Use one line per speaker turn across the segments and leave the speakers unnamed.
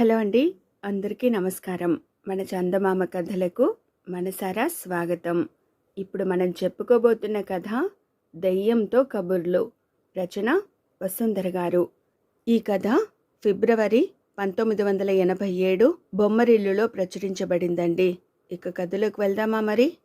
Hello అండి. అందరికీ నమస్కారం. మన చందమామ కథలకు మనసారా స్వాగతం. ఇప్పుడు మనం చెప్పుకోబోతున్న కథ దెయ్యంతో కబుర్లు. రచన వసుంధర గారు. ఈ కథ ఫిబ్రవరి పంతొమ్మిది వందల ఎనభై ఏడు బొమ్మరిల్లులో ప్రచురించబడిందండి. ఇక కథలోకి వెళ్దామా మరి?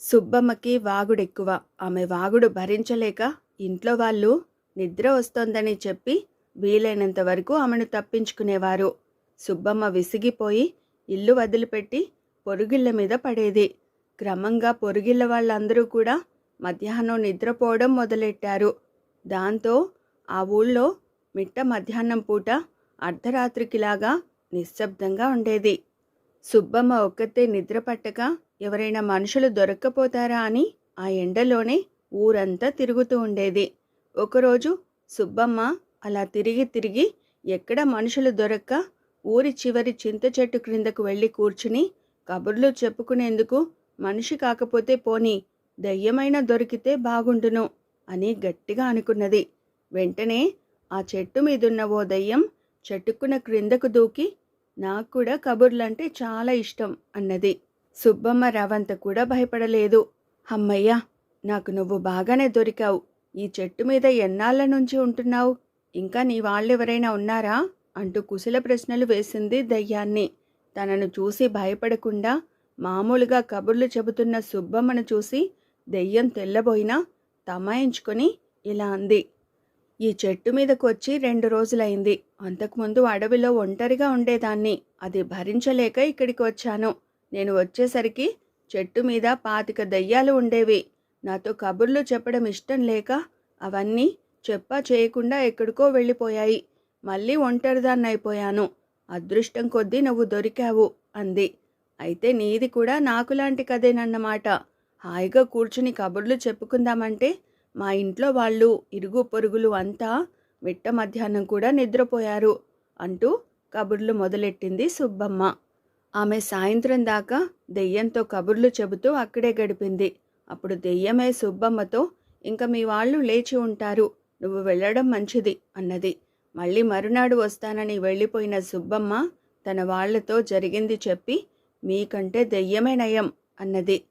సుబ్బమ్మకి వాగుడెక్కువ. ఆమె వాగుడు భరించలేక ఇంట్లో వాళ్ళు నిద్ర వస్తోందని చెప్పి వీలైనంత వరకు ఆమెను తప్పించుకునేవారు. సుబ్బమ్మ విసిగిపోయి ఇల్లు వదిలిపెట్టి పొరుగిళ్ళ మీద పడేది. క్రమంగా పొరుగిళ్ళ వాళ్ళందరూ కూడా మధ్యాహ్నం నిద్రపోవడం మొదలెట్టారు. దాంతో ఆ ఊళ్ళో మిట్ట మధ్యాహ్నం పూట అర్ధరాత్రికిలాగా నిశ్శబ్దంగా ఉండేది. సుబ్బమ్మ ఒక్కతే నిద్రపట్టక ఎవరైనా మనుషులు దొరక్కపోతారా అని ఆ ఎండలోనే ఊరంతా తిరుగుతూ ఉండేది. ఒకరోజు సుబ్బమ్మ అలా తిరిగి తిరిగి ఎక్కడ మనుషులు దొరక్క ఊరి చివరి చింత చెట్టు క్రిందకు వెళ్ళి కూర్చుని కబుర్లు చెప్పుకునేందుకు మనిషి కాకపోతే పోని దయ్యమైన దొరికితే బాగుండును అని గట్టిగా అనుకున్నది. వెంటనే ఆ చెట్టు మీదున్న ఓ దయ్యం చెట్టుకున్న క్రిందకు దూకి నాకు కూడా కబుర్లంటే చాలా ఇష్టం అన్నది. సుబ్బమ్మ రవంత కూడా భయపడలేదు. అమ్మయ్యా నాకు నువ్వు బాగానే దొరికావు. ఈ చెట్టు మీద ఎన్నాళ్ళ నుంచి ఉంటున్నావు? ఇంకా నీ వాళ్ళెవరైనా ఉన్నారా? అంటూ కుశల ప్రశ్నలు వేసింది దయ్యాన్ని. తనను చూసి భయపడకుండా మామూలుగా కబుర్లు చెబుతున్న సుబ్బమ్మను చూసి దెయ్యం తెల్లబోయినా తమాయించుకొని ఇలా అంది. ఈ చెట్టు మీదకు వచ్చి రెండు రోజులైంది. అంతకుముందు అడవిలో ఒంటరిగా ఉండేదాన్ని. అది భరించలేక ఇక్కడికి వచ్చాను. నేను వచ్చేసరికి చెట్టు మీద పాతిక దయ్యాలు ఉండేవి. నాతో కబుర్లు చెప్పడం ఇష్టం లేక అవన్నీ చెప్పా చేయకుండా ఎక్కడికో వెళ్ళిపోయాయి. మళ్ళీ ఒంటరిదాన్నైపోయాను అదృష్టం కొద్దీ నువ్వు దొరికావు అంది. అయితే నీది కూడా నాకులాంటి కథేనన్నమాట. హాయిగా కూర్చుని కబుర్లు చెప్పుకుందామంటే మా ఇంట్లో వాళ్ళు ఇరుగు పొరుగులు అంతా మిట్ట మధ్యాహ్నం కూడా నిద్రపోయారు అంటూ కబుర్లు మొదలెట్టింది సుబ్బమ్మ. ఆమె సాయంత్రం దాకా దెయ్యంతో కబుర్లు చెబుతూ అక్కడే గడిపింది. అప్పుడు దెయ్యమే సుబ్బమ్మతో ఇంకా మీ వాళ్ళు లేచి ఉంటారు నువ్వు వెళ్ళడం మంచిది అన్నది. మళ్ళీ మరునాడు వస్తానని వెళ్ళిపోయిన సుబ్బమ్మ తన వాళ్ళతో జరిగింది చెప్పి మీకంటే దెయ్యమే నయం అన్నది.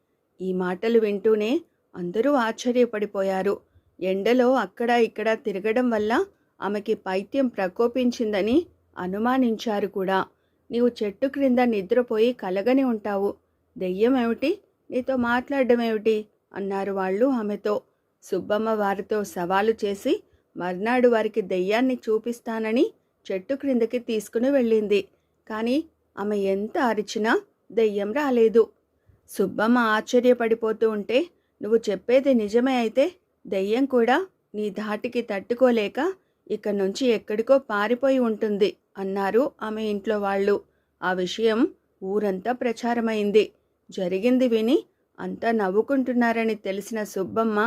ఈ మాటలు వింటూనే అందరూ ఆశ్చర్యపడిపోయారు. ఎండలో అక్కడ ఇక్కడ తిరగడం వల్ల ఆమెకి పైత్యం ప్రకోపించిందని అనుమానించారు కూడా. నీవు చెట్టు క్రింద నిద్రపోయి కలగని ఉంటావు. దెయ్యమేమిటి? నీతో మాట్లాడడం ఏమిటి అన్నారు వాళ్ళు ఆమెతో. సుబ్బమ్మ వారితో సవాలు చేసి మర్నాడు వారికి దెయ్యాన్ని చూపిస్తానని చెట్టు క్రిందకి తీసుకుని వెళ్ళింది. కానీ ఆమె ఎంత అరిచినా దెయ్యం రాలేదు. సుబ్బమ్మ ఆశ్చర్యపడిపోతూ ఉంటే నువ్వు చెప్పేది నిజమే అయితే దెయ్యం కూడా నీ ధాటికి తట్టుకోలేక ఇక నుంచి ఎక్కడికో పారిపోయి ఉంటుంది అన్నారు ఆమె ఇంట్లో వాళ్ళు. ఆ విషయం ఊరంతా ప్రచారమైంది. జరిగింది విని అంతా నవ్వుకుంటున్నారని తెలిసిన సుబ్బమ్మ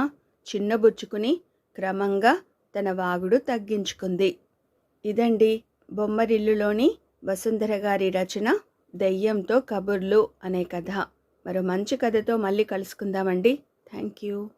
చిన్నబుచ్చుకుని క్రమంగా తన వాగుడు తగ్గించుకుంది. ఇదండి బొమ్మరిల్లులోని వసుంధర గారి రచన దెయ్యంతో కబుర్లు అనే కథ. మరో మంచి కథతో మళ్ళీ కలుసుకుందామండి. Thank you